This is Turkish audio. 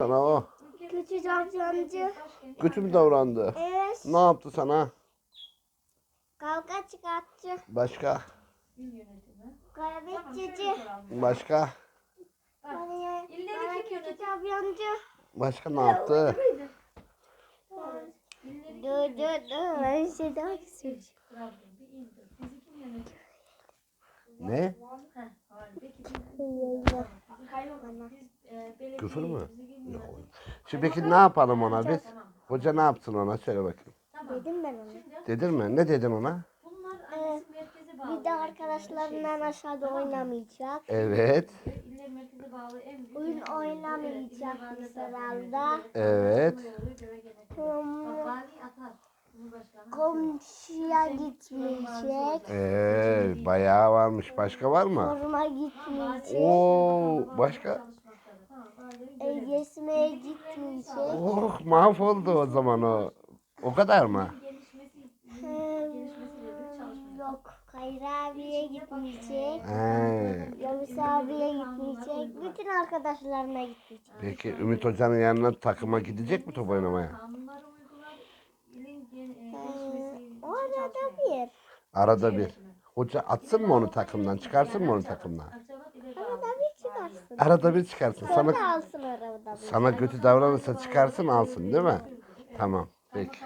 Sana o. Kötü davrancı. Kötü mü davrandı? Evet. Ne yaptı sana? Kavga çıkarttı. Başka? Kaybedicici. Başka? Bana, kötü davrancı. Başka ne yaptı? Dur dur dur. Ben şey daha. Ne? e, Küfür mü? Yok. Şimdi peki ne yapalım ona biz? Hoca ne yapsın ona? Söyle bakayım. Dedim ben ona. Dedin mi? Ne dedin ona? Bunlar Ee, annesi merkeze bağlı. Bir de arkadaşlarından aşağıda oynamayacak. Evet. Büyük Oyun oynamayacak herhalde. Evet. Cumhurbaşkanı. Komşuya gitmeyecek. Ee, bayağı varmış. Başka var mı? Forma gitmeyecek. Oo, başka? Kesmeye gitmeyecek. Oh, mahvoldu o zaman o. O kadar mı? Hmm, Yok. Kayra abiye gitmeyecek. He. Yavuz abiye gitmeyecek. Bütün arkadaşlarına gitmeyecek. Peki Ümit Hoca'nın yanına takıma gidecek mi top oynamaya? Ee, Orada çalışmak. bir. Arada bir. Hoca atsın mı onu takımdan? Çıkarsın mı onu takımdan? Arada bir çıkarsın. Arada bir çıkarsın. Sonra Sana alsın arada. Sana kötü davranırsa çıkarsın alsın değil mi? Tamam. Peki.